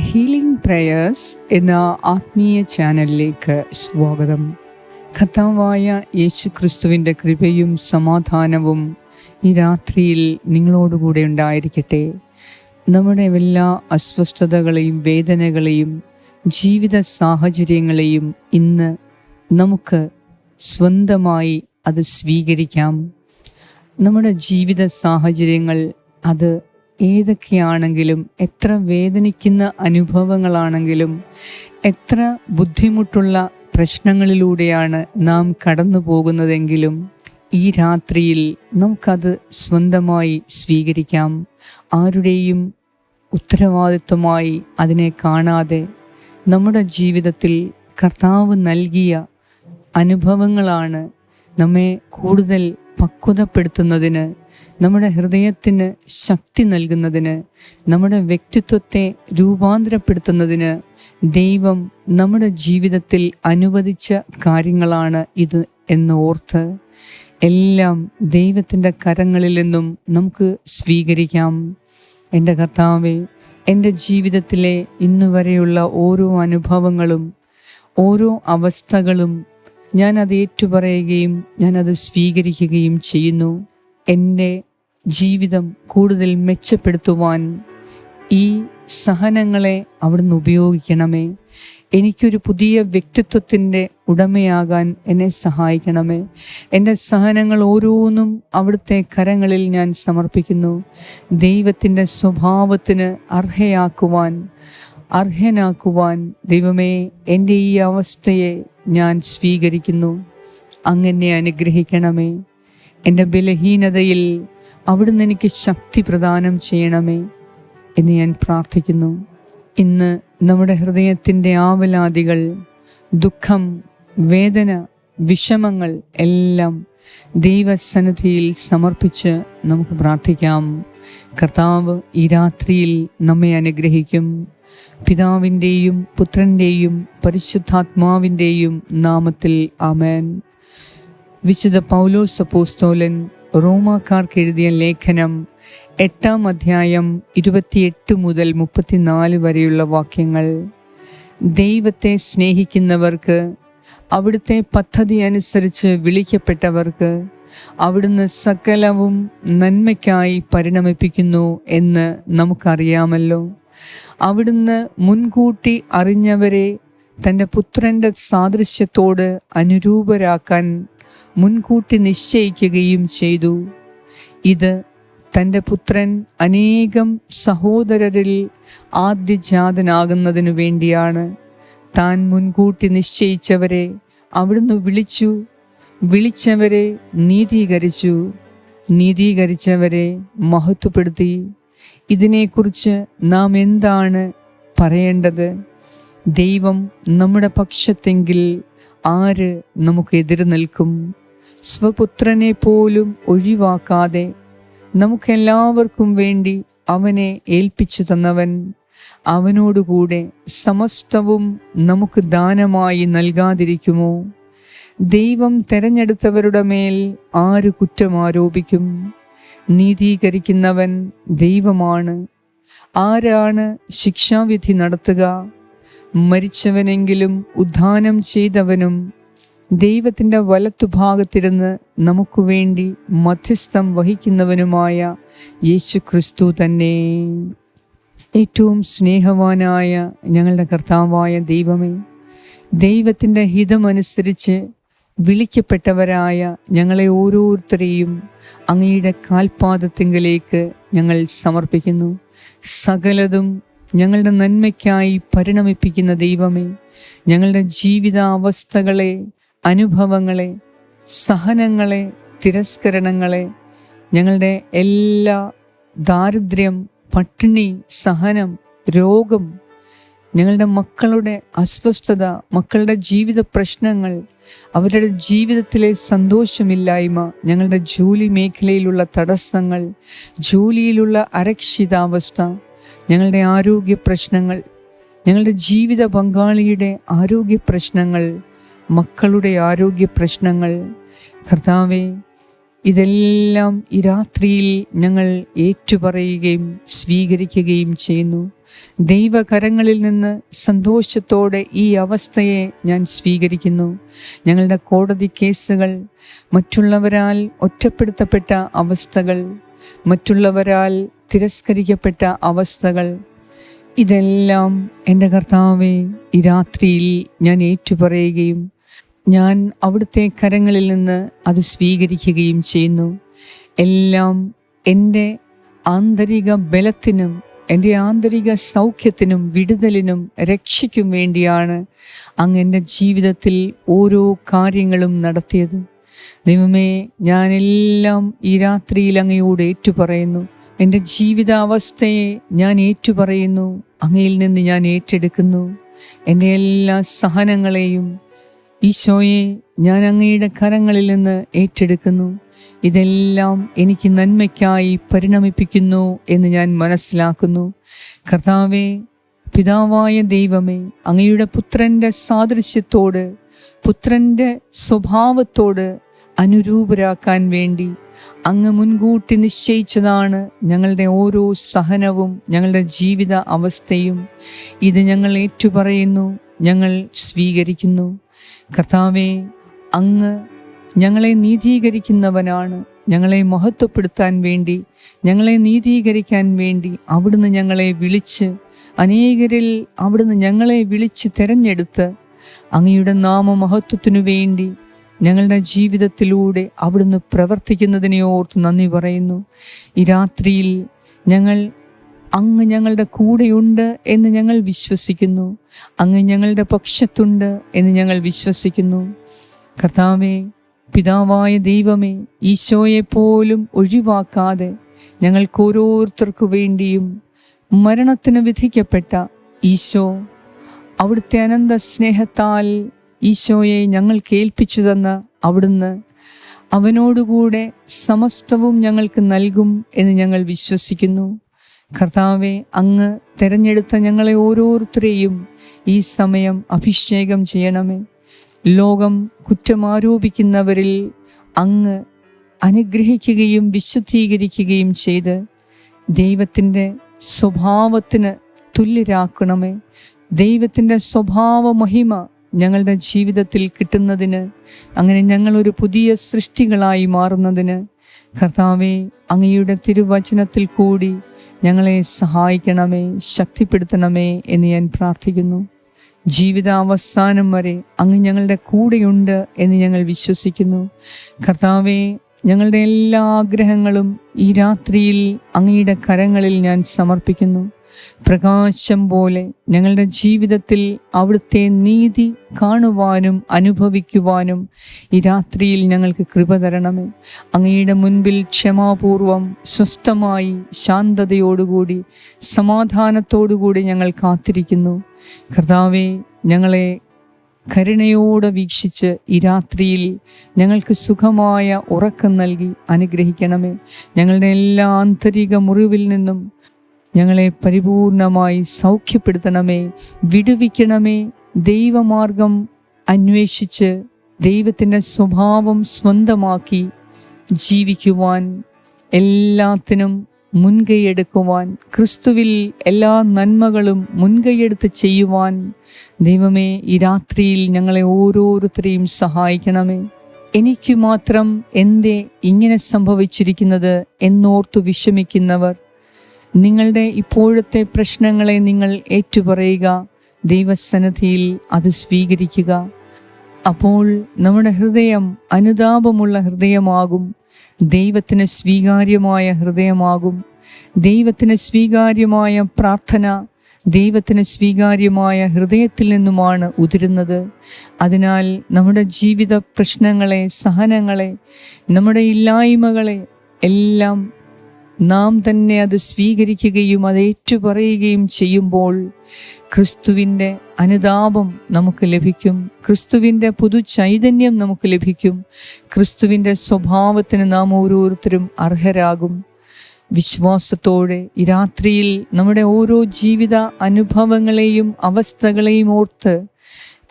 Healing prayers എന്ന ആത്മീയ ചാനലിലേക്ക് സ്വാഗതം. കർത്താവായ യേശു ക്രിസ്തുവിന്റെ കൃപയും സമാധാനവും ഈ രാത്രിയിൽ നിങ്ങളോടുകൂടെ ഉണ്ടായിരിക്കട്ടെ. നമ്മുടെ എല്ലാ അസ്വസ്ഥതകളെയും വേദനകളെയും ജീവിത സാഹചര്യങ്ങളെയും ഇന്ന് നമുക്ക് സ്വന്തമായി അത് സ്വീകരിക്കാം. നമ്മുടെ ജീവിത സാഹചര്യങ്ങൾ അത് ഏതൊക്കെയാണെങ്കിലും എത്ര വേദനിക്കുന്ന അനുഭവങ്ങളാണെങ്കിലും എത്ര ബുദ്ധിമുട്ടുള്ള പ്രശ്നങ്ങളിലൂടെയാണ് നാം കടന്നു പോകുന്നതെങ്കിലും ഈ രാത്രിയിൽ നമുക്കത് സ്വന്തമായി സ്വീകരിക്കാം. ആരുടെയും ഉത്തരവാദിത്വമായി അതിനെ കാണാതെ നമ്മുടെ ജീവിതത്തിൽ കർത്താവ് നൽകിയ അനുഭവങ്ങളാണ് നമ്മെ കൂടുതൽ പക്വതപ്പെടുത്തുന്നതിന് നമ്മുടെ ഹൃദയത്തിന് ശക്തി നൽകുന്നതിന് നമ്മുടെ വ്യക്തിത്വത്തെ രൂപാന്തരപ്പെടുത്തുന്നതിന് ദൈവം നമ്മുടെ ജീവിതത്തിൽ അനുവദിച്ച കാര്യങ്ങളാണ് ഇത് എന്ന് ഓർത്ത് എല്ലാം ദൈവത്തിന്റെ കരങ്ങളിൽ നിന്നും നമുക്ക് സ്വീകരിക്കാം. എന്റെ കർത്താവെ എന്റെ ജീവിതത്തിലെ ഇന്ന് വരെയുള്ള ഓരോ അനുഭവങ്ങളും ഓരോ അവസ്ഥകളും ഞാനത് ഏറ്റുപറയുകയും ഞാനത് സ്വീകരിക്കുകയും ചെയ്യുന്നു. എന്റെ ജീവിതം കൂടുതൽ മെച്ചപ്പെടുത്തുവാൻ ഈ സഹനങ്ങളെ അവിടുന്ന് ഉപയോഗിക്കണമേ. എനിക്കൊരു പുതിയ വ്യക്തിത്വത്തിന്റെ ഉടമയാകാൻ എന്നെ സഹായിക്കണമേ. എന്റെ സഹനങ്ങൾ ഓരോന്നും അവിടുത്തെ കരങ്ങളിൽ ഞാൻ സമർപ്പിക്കുന്നു. ദൈവത്തിന്റെ സ്വഭാവത്തിന് അർഹയാക്കുവാൻ അർഹനാക്കുവാൻ ദൈവമേ എന്റെ ഈ അവസ്ഥയെ ഞാൻ സ്വീകരിക്കുന്നു. അങ്ങനെ അനുഗ്രഹിക്കണമേ. എന്റെ ബലഹീനതയിൽ അവിടുന്ന് എനിക്ക് ശക്തി പ്രദാനം ചെയ്യണമേ എന്ന് ഞാൻ പ്രാർത്ഥിക്കുന്നു. ഇന്ന് നമ്മുടെ ഹൃദയത്തിന്റെ ആവലാദികൾ ദുഃഖം വേദന വിഷമങ്ങൾ എല്ലാം ദൈവസന്നിധിയിൽ സമർപ്പിച്ച് നമുക്ക് പ്രാർത്ഥിക്കാം. കർത്താവ് ഈ രാത്രിയിൽ നമ്മെ അനുഗ്രഹിക്കും. പിതാവിന്റെയും പുത്രന്റെയും പരിശുദ്ധാത്മാവിന്റെയും നാമത്തിൽ ആമേൻ. വിശുദ്ധ പൗലോസ് അപ്പോസ്തോലൻ റോമാക്കാർക്ക് എഴുതിയ ലേഖനം എട്ടാം അധ്യായം ഇരുപത്തിയെട്ട് മുതൽ മുപ്പത്തിനാല് വരെയുള്ള വാക്യങ്ങൾ. ദൈവത്തെ സ്നേഹിക്കുന്നവർക്ക് അവിടുത്തെ പദ്ധതി അനുസരിച്ച് വിളിക്കപ്പെട്ടവർക്ക് അവിടുന്ന് സകലവും നന്മയ്ക്കായി പരിണമിപ്പിക്കുന്നു എന്ന് നമുക്കറിയാമല്ലോ. അവിടുന്ന് മുൻകൂട്ടി അറിഞ്ഞവരെ തന്റെ പുത്രന്റെ സാദൃശ്യത്തോട് അനുരൂപരാക്കാൻ മുൻകൂട്ടി നിശ്ചയിക്കുകയും ചെയ്തു. ഇത് തന്റെ പുത്രൻ അനേകം സഹോദരരിൽ ആദ്യജാതനാകുന്നതിനു വേണ്ടിയാണ്. താൻ മുൻകൂട്ടി നിശ്ചയിച്ചവരെ അവിടുന്ന് വിളിച്ചു. വിളിച്ചവരെ നീതീകരിച്ചു. നീതീകരിച്ചവരെ മഹത്വപ്പെടുത്തി. ഇതിനെക്കുറിച്ച് നാം എന്താണ് പറയേണ്ടത്? ദൈവം നമ്മുടെ പക്ഷത്തെങ്കിൽ ആര് നമുക്ക് നിൽക്കും? സ്വപുത്രനെ പോലും ഒഴിവാക്കാതെ നമുക്കെല്ലാവർക്കും വേണ്ടി അവനെ ഏൽപ്പിച്ചു തന്നവൻ അവനോടുകൂടെ സമസ്തവും നമുക്ക് ദാനമായി നൽകാതിരിക്കുമോ? ദൈവം തെരഞ്ഞെടുത്തവരുടെ മേൽ ആര് കുറ്റം ആരോപിക്കും നീതീകരിക്കുന്നവൻ ദൈവമാണ്. ആരാണ് ശിക്ഷാവിധി നടത്തുക? മരിച്ചവനെങ്കിലും ഉദ്ധാനം ചെയ്തവനും ദൈവത്തിന്റെ വലത്തുഭാഗത്തിരുന്ന് നമുക്ക് വേണ്ടി മധ്യസ്ഥം വഹിക്കുന്നവനുമായ യേശു ക്രിസ്തു തന്നെ. ഏറ്റവും സ്നേഹവാനായ ഞങ്ങളുടെ കർത്താവായ ദൈവമേ ദൈവത്തിന്റെ ഹിതമനുസരിച്ച് വിളിക്കപ്പെട്ടവരായ ഞങ്ങളെ ഓരോരുത്തരെയും അങ്ങയുടെ കാൽപാദത്തിങ്കലേക്ക് ഞങ്ങൾ സമർപ്പിക്കുന്നു. സകലതും ഞങ്ങളുടെ നന്മയ്ക്കായി പരിണമിപ്പിക്കുന്ന ദൈവമേ ഞങ്ങളുടെ ജീവിതാവസ്ഥകളെ അനുഭവങ്ങളെ സഹനങ്ങളെ തിരസ്കരണങ്ങളെ ഞങ്ങളുടെ എല്ലാ ദാരിദ്ര്യം പട്ടിണി സഹനം രോഗം ഞങ്ങളുടെ മക്കളുടെ അസ്വസ്ഥത മക്കളുടെ ജീവിത പ്രശ്നങ്ങൾ അവരുടെ ജീവിതത്തിലെ സന്തോഷമില്ലായ്മ ഞങ്ങളുടെ ജോലി മേഖലയിലുള്ള തടസ്സങ്ങൾ ജോലിയിലുള്ള അരക്ഷിതാവസ്ഥ ഞങ്ങളുടെ ആരോഗ്യ പ്രശ്നങ്ങൾ ഞങ്ങളുടെ ജീവിത പങ്കാളിയുടെ ആരോഗ്യ പ്രശ്നങ്ങൾ മക്കളുടെ ആരോഗ്യ പ്രശ്നങ്ങൾ. കർത്താവെ ഇതെല്ലാം ഈ രാത്രിയിൽ ഞങ്ങൾ ഏറ്റുപറയുകയും സ്വീകരിക്കുകയും ചെയ്യുന്നു. ദൈവകരങ്ങളിൽ നിന്ന് സന്തോഷത്തോടെ ഈ അവസ്ഥയെ ഞാൻ സ്വീകരിക്കുന്നു. ഞങ്ങളുടെ കോടതി കേസുകൾ മറ്റുള്ളവരാൽ ഒറ്റപ്പെടുത്തപ്പെട്ട അവസ്ഥകൾ മറ്റുള്ളവരാൽ തിരസ്കരിക്കപ്പെട്ട അവസ്ഥകൾ. ഇതെല്ലാം എന്റെ കർത്താവെ ഈ രാത്രിയിൽ ഞാൻ ഏറ്റുപറയുകയും ഞാൻ അവിടുത്തെ കരങ്ങളിൽ നിന്ന് അത് സ്വീകരിക്കുകയും ചെയ്യുന്നു. എല്ലാം എന്റെ ആന്തരിക ബലത്തിനും എന്റെ ആന്തരിക സൗഖ്യത്തിനും വിടുതലിനും രക്ഷയ്ക്കും വേണ്ടിയാണ് അങ്ങ് എന്റെ ജീവിതത്തിൽ ഓരോ കാര്യങ്ങളും നടത്തിയത്. ദൈവമേ ഞാനെല്ലാം ഈ രാത്രിയിൽ അങ്ങയോട് ഏറ്റുപറയുന്നു. എന്റെ ജീവിതാവസ്ഥയെ ഞാൻ ഏറ്റുപറയുന്നു. അങ്ങയിൽ നിന്ന് ഞാൻ ഏറ്റെടുക്കുന്നു. എന്റെ എല്ലാ സഹനങ്ങളെയും ഈശോയെ ഞാൻ അങ്ങയുടെ കരങ്ങളിൽ നിന്ന് ഏറ്റെടുക്കുന്നു. ഇതെല്ലാം എനിക്ക് നന്മയ്ക്കായി പരിണമിപ്പിക്കുന്നു എന്ന് ഞാൻ മനസ്സിലാക്കുന്നു. കർത്താവെ പിതാവായ ദൈവമേ അങ്ങയുടെ പുത്രന്റെ സാദൃശ്യത്തോട് പുത്രന്റെ സ്വഭാവത്തോട് അനുരൂപരാക്കാൻ വേണ്ടി അങ്ങ് മുൻകൂട്ടി നിശ്ചയിച്ചതാണ് ഞങ്ങളുടെ ഓരോ സഹനവും ഞങ്ങളുടെ ജീവിത അവസ്ഥയും. ഇത് ഞങ്ങൾ ഏറ്റുപറയുന്നു ഞങ്ങൾ സ്വീകരിക്കുന്നു. കർത്താവെ അങ്ങ് ഞങ്ങളെ നീതീകരിക്കുന്നവനാണ്. ഞങ്ങളെ മഹത്വപ്പെടുത്താൻ വേണ്ടി ഞങ്ങളെ നീതീകരിക്കാൻ വേണ്ടി അവിടുന്ന് ഞങ്ങളെ വിളിച്ച് അനേകരിൽ അവിടുന്ന് ഞങ്ങളെ വിളിച്ച് തിരഞ്ഞെടുത്ത് അങ്ങയുടെ നാമമഹത്വത്തിനു വേണ്ടി ഞങ്ങളുടെ ജീവിതത്തിലൂടെ അവിടുന്ന് പ്രവർത്തിക്കുന്നതിനെ ഓർത്ത് നന്ദി പറയുന്നു. ഈ രാത്രിയിൽ ഞങ്ങൾ അങ്ങ് ഞങ്ങളുടെ കൂടെയുണ്ട് എന്ന് ഞങ്ങൾ വിശ്വസിക്കുന്നു. അങ്ങ് ഞങ്ങളുടെ പക്ഷത്തുണ്ട് എന്ന് ഞങ്ങൾ വിശ്വസിക്കുന്നു. കർത്താവേ പിതാവായ ദൈവമേ ഈശോയെ പോലും ഒഴിവാക്കാതെ ഞങ്ങൾക്ക് ഓരോരുത്തർക്കു വേണ്ടിയും മരണത്തിന് വിധിക്കപ്പെട്ട ഈശോ അവിടുത്തെ അനന്ത സ്നേഹത്താൽ ഈശോയെ ഞങ്ങൾ ഏൽപ്പിച്ചു തന്ന അവിടുന്ന് അവനോടുകൂടെ സമസ്തവും ഞങ്ങൾക്ക് നൽകും എന്ന് ഞങ്ങൾ വിശ്വസിക്കുന്നു. കർത്താവെ അങ്ങ് തിരഞ്ഞെടുത്ത ഞങ്ങളെ ഓരോരുത്തരെയും ഈ സമയം അഭിഷേകം ചെയ്യണമേ. ലോകം കുറ്റമാരോപിക്കുന്നവരിൽ അങ്ങ് അനുഗ്രഹിക്കുകയും വിശുദ്ധീകരിക്കുകയും ചെയ്ത് ദൈവത്തിന്റെ സ്വഭാവത്തിന് തുല്യരാക്കണമേ. ദൈവത്തിന്റെ സ്വഭാവ മഹിമ ഞങ്ങളുടെ ജീവിതത്തിൽ കിട്ടുന്നതിന് അങ്ങനെ ഞങ്ങളൊരു പുതിയ സൃഷ്ടികളായി മാറുന്നതിന് കർത്താവെ അങ്ങയുടെ തിരുവചനത്തിൽ കൂടി ഞങ്ങളെ സഹായിക്കണമേ ശക്തിപ്പെടുത്തണമേ എന്ന് ഞാൻ പ്രാർത്ഥിക്കുന്നു. ജീവിതാവസാനം വരെ അങ്ങ് ഞങ്ങളുടെ കൂടെയുണ്ട് എന്ന് ഞങ്ങൾ വിശ്വസിക്കുന്നു. കർത്താവെ ഞങ്ങളുടെ എല്ലാ ആഗ്രഹങ്ങളും ഈ രാത്രിയിൽ അങ്ങയുടെ കരങ്ങളിൽ ഞാൻ സമർപ്പിക്കുന്നു. പ്രകാശം പോലെ ഞങ്ങളുടെ ജീവിതത്തിൽ അവിടുത്തെ നീതി കാണുവാനും അനുഭവിക്കുവാനും ഈ രാത്രിയിൽ ഞങ്ങൾക്ക് കൃപ തരണമേ. അങ്ങയുടെ മുൻപിൽ ക്ഷമാപൂർവം സ്വസ്ഥമായി ശാന്തതയോടുകൂടി സമാധാനത്തോടുകൂടി ഞങ്ങൾ കാത്തിരിക്കുന്നു. കർത്താവെ ഞങ്ങളെ കരുണയോടെ വീക്ഷിച്ച് ഈ രാത്രിയിൽ ഞങ്ങൾക്ക് സുഖമായ ഉറക്കം നൽകി അനുഗ്രഹിക്കണമേ. ഞങ്ങളുടെ എല്ലാ ആന്തരിക മുറിവിൽ നിന്നും ഞങ്ങളെ പരിപൂർണമായി സൗഖ്യപ്പെടുത്തണമേ വിടുവിക്കണമേ. ദൈവമാർഗം അന്വേഷിച്ച് ദൈവത്തിന്റെ സ്വഭാവം സ്വന്തമാക്കി ജീവിക്കുവാൻ എല്ലാത്തിനും മുൻകൈയെടുക്കുവാൻ ക്രിസ്തുവിൽ എല്ലാ നന്മകളും മുൻകൈയെടുത്ത് ചെയ്യുവാൻ ദൈവമേ ഈ രാത്രിയിൽ ഞങ്ങളെ ഓരോരുത്തരെയും സഹായിക്കണമേ. എനിക്ക് മാത്രം എന്തേ ഇങ്ങനെ സംഭവിച്ചിരിക്കുന്നത് എന്നോർത്തു വിഷമിക്കുന്നവർ നിങ്ങളുടെ ഇപ്പോഴത്തെ പ്രശ്നങ്ങളെ നിങ്ങൾ ഏറ്റുപറയുക ദൈവസന്നിധിയിൽ അത് സ്വീകരിക്കുക. അപ്പോൾ നമ്മുടെ ഹൃദയം അനുതാപമുള്ള ഹൃദയമാകും ദൈവത്തിന് സ്വീകാര്യമായ ഹൃദയമാകും. ദൈവത്തിന് സ്വീകാര്യമായ പ്രാർത്ഥന ദൈവത്തിന് സ്വീകാര്യമായ ഹൃദയത്തിൽ നിന്നുമാണ് ഉതിരുന്നത്. അതിനാൽ നമ്മുടെ ജീവിത പ്രശ്നങ്ങളെ സഹനങ്ങളെ നമ്മുടെ ഇല്ലായ്മകളെ എല്ലാം നാം തന്നെ അത് സ്വീകരിക്കുകയും അത് ഏറ്റുപറയുകയും ചെയ്യുമ്പോൾ ക്രിസ്തുവിന്റെ അനുതാപം നമുക്ക് ലഭിക്കും. ക്രിസ്തുവിന്റെ പുതു ചൈതന്യം നമുക്ക് ലഭിക്കും. ക്രിസ്തുവിന്റെ സ്വഭാവത്തിന് നാം ഓരോരുത്തരും അർഹരാകും. വിശ്വാസത്തോടെ ഈ രാത്രിയിൽ നമ്മുടെ ഓരോ ജീവിത അനുഭവങ്ങളെയും അവസ്ഥകളെയും ഓർത്ത്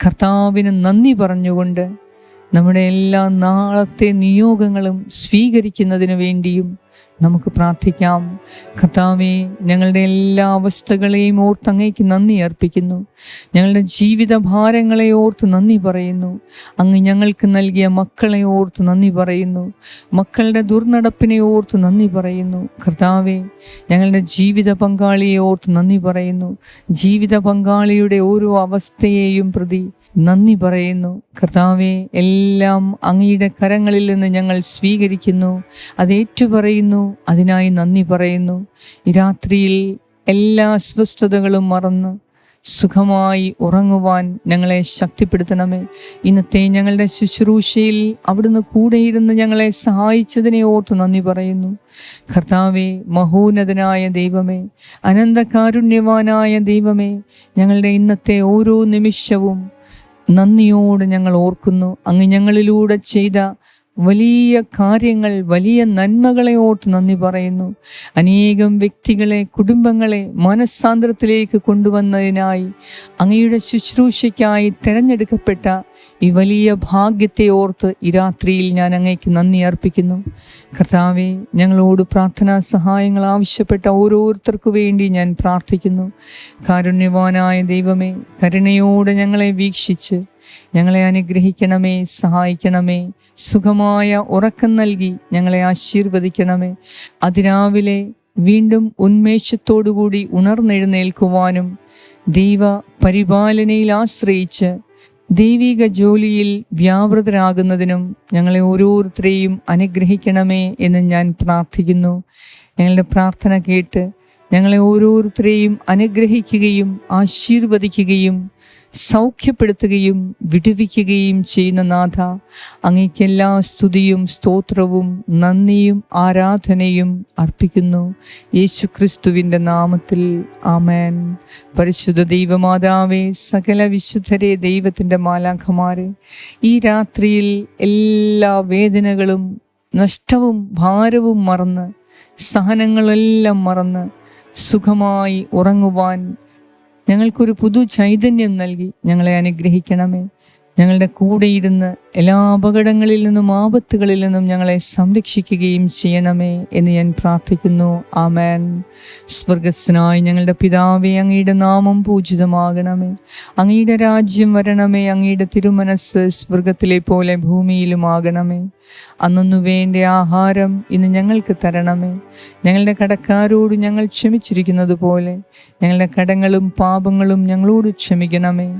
കർത്താവിന് നന്ദി പറഞ്ഞുകൊണ്ട് നമ്മുടെ എല്ലാ നാളത്തെ നിയോഗങ്ങളും സ്വീകരിക്കുന്നതിന് വേണ്ടിയും നമുക്ക് പ്രാർത്ഥിക്കാം. കർത്താവെ ഞങ്ങളുടെ എല്ലാ അവസ്ഥകളെയും ഓർത്ത് അങ്ങേക്ക് നന്ദി അർപ്പിക്കുന്നു. ഞങ്ങളുടെ ജീവിത ഭാരങ്ങളെ ഓർത്ത് നന്ദി പറയുന്നു. അങ്ങ് ഞങ്ങൾക്ക് നൽകിയ മക്കളെ ഓർത്ത് നന്ദി പറയുന്നു. മക്കളുടെ ദുർനടപ്പിനെ ഓർത്ത് നന്ദി പറയുന്നു. കർത്താവെ ഞങ്ങളുടെ ജീവിത പങ്കാളിയെ ഓർത്ത് നന്ദി പറയുന്നു. ജീവിത പങ്കാളിയുടെ ഓരോ അവസ്ഥയെയും പ്രതി നന്ദി പറയുന്നു. കർത്താവെ എല്ലാം അങ്ങയുടെ കരങ്ങളിൽ നിന്ന് ഞങ്ങൾ സ്വീകരിക്കുന്നു. അത് ഏറ്റുപറയുന്നു. അതിനായി നന്ദി പറയുന്നു. ഈ രാത്രിയിൽ എല്ലാ അസ്വസ്ഥതകളും മറന്ന് സുഖമായി ഉറങ്ങുവാൻ ഞങ്ങളെ ശക്തിപ്പെടുത്തണമേ. ഇന്നത്തെ ഞങ്ങളുടെ ശുശ്രൂഷയിൽ അവിടുന്ന് കൂടെയിരുന്ന് ഞങ്ങളെ സഹായിച്ചതിനെ ഓർത്ത് നന്ദി പറയുന്നു. കർത്താവെ മഹോന്നതനായ ദൈവമേ അനന്തകാരുണ്യവാനായ ദൈവമേ ഞങ്ങളുടെ ഇന്നത്തെ ഓരോ നിമിഷവും നന്ദിയോട് ഞങ്ങൾ ഓർക്കുന്നു. അങ്ങ് ഞങ്ങളിലൂടെ ചെയ്ത വലിയ കാര്യങ്ങൾ വലിയ നന്മകളെ ഓർത്ത് നന്ദി പറയുന്നു. അനേകം വ്യക്തികളെ കുടുംബങ്ങളെ മനസ്സാന്തരത്തിലേക്ക് കൊണ്ടുവന്നതിനായി അങ്ങയുടെ ശുശ്രൂഷയ്ക്കായി തിരഞ്ഞെടുക്കപ്പെട്ട ഈ വലിയ ഭാഗ്യത്തെ ഓർത്ത് ഈ രാത്രിയിൽ ഞാൻ അങ്ങേക്ക് നന്ദി അർപ്പിക്കുന്നു. കർത്താവെ ഞങ്ങളോട് പ്രാർത്ഥനാ സഹായങ്ങൾ ആവശ്യപ്പെട്ട ഓരോരുത്തർക്കു വേണ്ടി ഞാൻ പ്രാർത്ഥിക്കുന്നു. കാരുണ്യവാനായ ദൈവമേ കരുണയോടെ ഞങ്ങളെ വീക്ഷിച്ച് ഞങ്ങളെ അനുഗ്രഹിക്കണമേ സഹായിക്കണമേ സുഖമായ ഉറക്കം നൽകി ഞങ്ങളെ ആശീർവദിക്കണമേ. അതിരാവിലെ വീണ്ടും ഉന്മേഷത്തോടുകൂടി ഉണർന്നെഴുന്നേൽക്കുവാനും ദൈവ പരിപാലനയിൽ ആശ്രയിച്ച് ദൈവിക ജോലിയിൽ വ്യാപൃതരാകുന്നതിനും ഞങ്ങളെ ഓരോരുത്തരെയും അനുഗ്രഹിക്കണമേ എന്ന് ഞാൻ പ്രാർത്ഥിക്കുന്നു. ഞങ്ങളുടെ പ്രാർത്ഥന കേട്ട് ഞങ്ങളെ ഓരോരുത്തരെയും അനുഗ്രഹിക്കുകയും ആശീർവദിക്കുകയും സൗഖ്യപ്പെടുത്തുകയും വിടുവിക്കുകയും ചെയ്യുന്ന നാഥ അങ്ങേക്കെല്ലാ സ്തുതിയും സ്തോത്രവും നന്ദിയും ആരാധനയും അർപ്പിക്കുന്നു. യേശു ക്രിസ്തുവിന്റെ നാമത്തിൽ ആമേൻ. പരിശുദ്ധ ദൈവമാതാവേ സകല വിശുദ്ധരെ ദൈവത്തിന്റെ മാലാഖമാരെ ഈ രാത്രിയിൽ എല്ലാ വേദനകളും നഷ്ടവും ഭാരവും മറന്ന് സഹനങ്ങളെല്ലാം മറന്ന് സുഖമായി ഉറങ്ങുവാൻ ഞങ്ങൾക്കൊരു പുതു ചൈതന്യം നൽകി ഞങ്ങളെ അനുഗ്രഹിക്കണമേ. ഞങ്ങളുടെ കൂടെയിരുന്ന് എല്ലാ അപകടങ്ങളിൽ നിന്നും ആപത്തുകളിൽ നിന്നും ഞങ്ങളെ സംരക്ഷിക്കുകയും ചെയ്യണമേ എന്ന് ഞാൻ പ്രാർത്ഥിക്കുന്നു. ആമേൻ. സ്വർഗസ്നായി ഞങ്ങളുടെ പിതാവെ അങ്ങയുടെ നാമം പൂജിതമാകണമേ. അങ്ങയുടെ രാജ്യം വരണമേ അങ്ങയുടെ തിരുമനസ് സ്വർഗത്തിലെ പോലെ ഭൂമിയിലുമാകണമേ. അന്നു വേണ്ട ആഹാരം ഇന്ന് ഞങ്ങൾക്ക് തരണമേ. ഞങ്ങളുടെ കടക്കാരോട് ഞങ്ങൾ ക്ഷമിച്ചിരിക്കുന്നത് പോലെ ഞങ്ങളുടെ കടങ്ങളും പാപങ്ങളും ഞങ്ങളോട് ക്ഷമിക്കണമേ.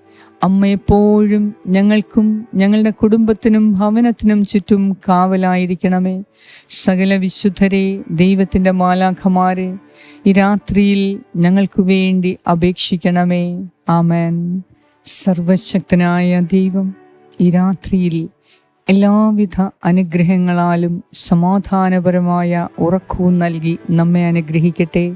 അമ്മ എപ്പോഴും ഞങ്ങൾക്കും ഞങ്ങളുടെ കുടുംബത്തിനും ഭവനത്തിനും ചുറ്റും കാവലായിരിക്കണമേ. സകല വിശുദ്ധരെ ദൈവത്തിന്റെ മാലാഖമാരെ ഈ രാത്രിയിൽ ഞങ്ങൾക്ക് വേണ്ടി അപേക്ഷിക്കണമേ. ആമേൻ. സർവശക്തനായ ദൈവം ഈ രാത്രിയിൽ എല്ലാവിധ അനുഗ്രഹങ്ങളാലും സമാധാനപരമായ ഉറക്കവും നൽകി നമ്മെ അനുഗ്രഹിക്കട്ടെ.